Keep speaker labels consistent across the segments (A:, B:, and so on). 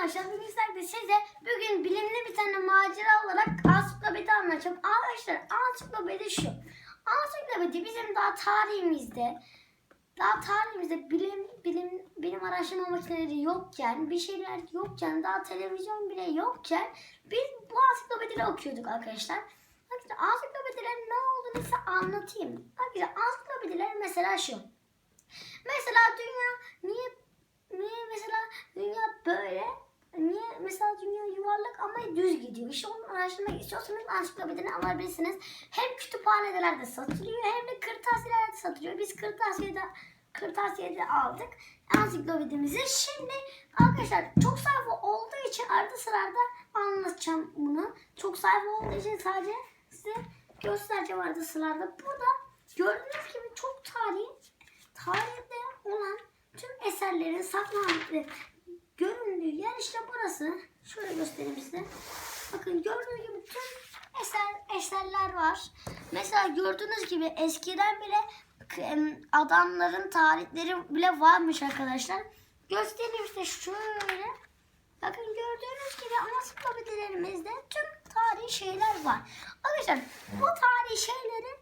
A: arkadaşlar. Bugün sizlerle size bugün bilimli bir tane macera olarak ansiklopedi anlatacağım. Arkadaşlar ansiklopedi şu. Ansiklopedi bizim daha tarihimizde daha tarihimizde bilim bilim bilim araştırma makineleri yokken bir şeyler yokken daha televizyon bile yokken biz bu ansiklopedileri okuyorduk arkadaşlar. Arkadaşlar ansiklopedilerin ne olduğunu size anlatayım. Arkadaşlar ansiklopediler mesela şu. Mesela dünya niye niye mesela dünya böyle niye mesela dünya yuvarlak ama düz gidiyor. İşte onu araştırmak istiyorsanız ansiklopedini alabilirsiniz. Hem kütüphanelerde satılıyor hem de kırtasiyelerde satılıyor. Biz kırtasiyede kırtasiyede aldık ansiklopedimizi. Şimdi arkadaşlar çok sayfa olduğu için arada sırada anlatacağım bunu. Çok sayfa olduğu için sadece size göstereceğim arada sırada. Burada gördüğünüz gibi çok tarih tarihte olan tüm eserlerin saklandığı göründüğü yer işte burası. Şöyle göstereyim size. Bakın gördüğünüz gibi tüm eser eserler var. Mesela gördüğünüz gibi eskiden bile adamların tarihleri bile varmış arkadaşlar. Göstereyim işte şöyle. Bakın gördüğünüz gibi ansiklopedilerimizde tüm tarihi şeyler var. Arkadaşlar bu tarihi şeyleri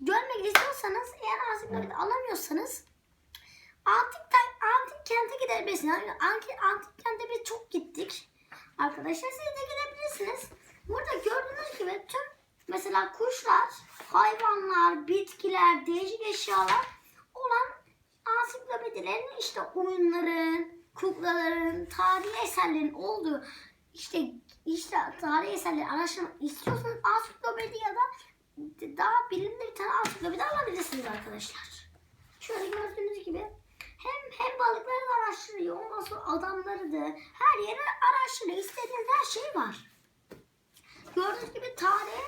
A: görmek istiyorsanız eğer ansiklopedi alamıyorsanız antik, antik kente gidebilirsiniz. Yani antik, antik kente gittik. Arkadaşlar siz de gidebilirsiniz. Burada gördüğünüz gibi tüm mesela kuşlar, hayvanlar, bitkiler, değişik eşyalar olan ansiklopedilerin işte oyunların, kuklaların, tarihi eserlerin olduğu işte işte tarihi eserleri araştırmak istiyorsanız ansiklopedi ya da daha bilimli bir tane ansiklopedi alabilirsiniz arkadaşlar. Şöyle gördüğünüz gibi hem hem balıkları da araştırıyor, ondan sonra adamları da her yeri araştırıyor. İstediğiniz her şey var. Gördüğünüz gibi tarih,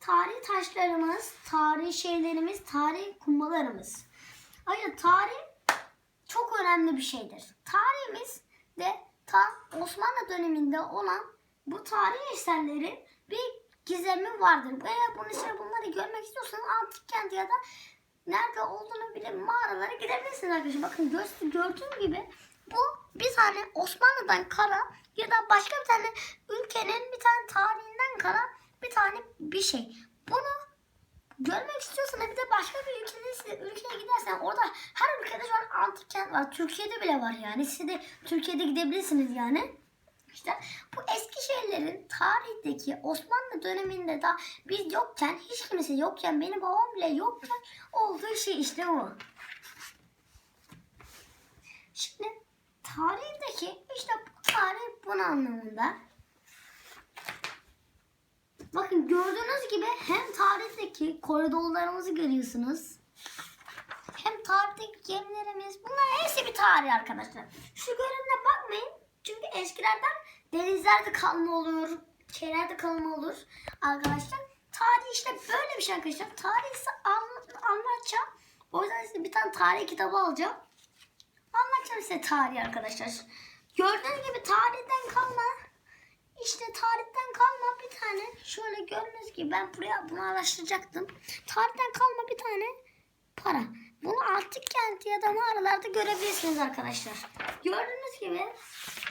A: tarih taşlarımız, tarih şeylerimiz, tarih kumbalarımız. Hayır tarih çok önemli bir şeydir. Tarihimiz de ta Osmanlı döneminde olan bu tarih eserlerin bir gizemi vardır. Eğer bunu işte bunları görmek istiyorsanız antik kent ya da nerede olduğunu bile mağaralara gidebilirsiniz arkadaşlar. Bakın gö- gördüğüm gibi bu bir tane Osmanlı'dan kara ya da başka bir tane ülkenin bir tane tarihinden kara bir tane bir şey. Bunu görmek istiyorsan bir de başka bir ülkede ülkeye gidersen orada her ülkede şu an antik kent var. Türkiye'de bile var yani. Siz de Türkiye'de gidebilirsiniz yani. İşte bu eski şeylerin tarihteki Osmanlı döneminde de biz yokken, hiç kimse yokken, benim babam bile yokken olduğu şey işte bu. Şimdi tarihteki işte bu bunun anlamında. Bakın gördüğünüz gibi hem tarihteki koridorlarımızı görüyorsunuz. Hem tarihteki gemilerimiz. Bunlar hepsi bir tarih arkadaşlar. Şu görününe bakmayın. Çünkü eskilerden denizlerde kalma olur. Şeylerde kalma olur. Arkadaşlar tarih işte böyle bir şey arkadaşlar. Tarih ise anlat, anlatacağım. O yüzden size bir tane tarih kitabı alacağım. Anlatacağım size tarih arkadaşlar. Gördüğünüz gibi tarihten kalma işte tarihten kalma bir tane şöyle gibi ben buraya bunu araştıracaktım. Tarihten kalma bir tane para. Bunu antik kent ya da mağaralarda görebilirsiniz arkadaşlar. Gördüğünüz gibi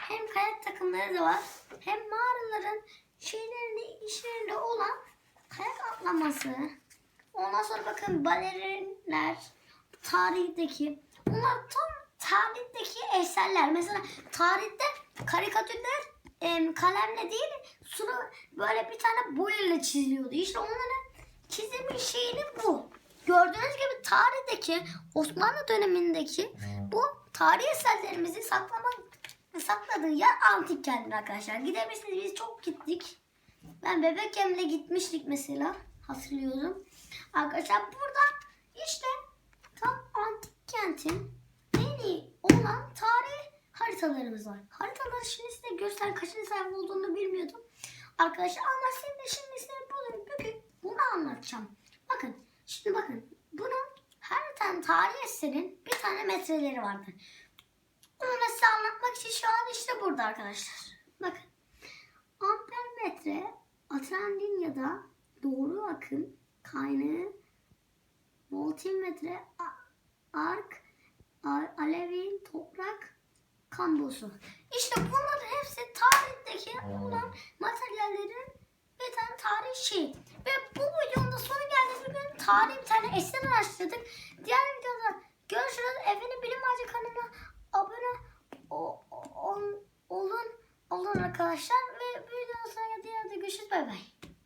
A: hem kayak takımları da var hem mağaraların şeylerinde işlerinde olan kayak atlaması. Ondan sonra bakın balerinler tarihteki bunlar tam tarihteki eserler. Mesela tarihte karikatürler em, kalemle değil sulu böyle bir tane boyayla çiziyordu. İşte onların çizimi şeyini bu. Gördüğünüz gibi tarihteki Osmanlı dönemindeki bu tarih eserlerimizi saklamak sakladığı yer antik kentler arkadaşlar. Gidebilirsiniz biz çok gittik. Ben bebekken bile gitmiştik mesela. Hatırlıyorum. Arkadaşlar burada işte tam antik kentin en iyi olan tarih haritalarımız var. Haritaları şimdi size göster kaçıncı sayfa olduğunu bilmiyordum. Arkadaşlar ama şimdi şimdi size bugün bunu anlatacağım. Bakın şimdi bakın bunun her tane tarih eserin bir tane metreleri vardır. Bunu da size anlatmak için şu an işte burada arkadaşlar. Bakın amper metre Atrendin ya da doğru akım kaynağı voltimetre ark alevin toprak kan bulsun. İşte bunların hepsi tarihteki olan materyallerin bir tane tarih şeyi. Ve bu videonun da sonu geldi. Bugün tarih bir tane eser araştırdık. Diğer videoda görüşürüz. Efendim Bilim Ağacı kanalına abone olun, olun arkadaşlar.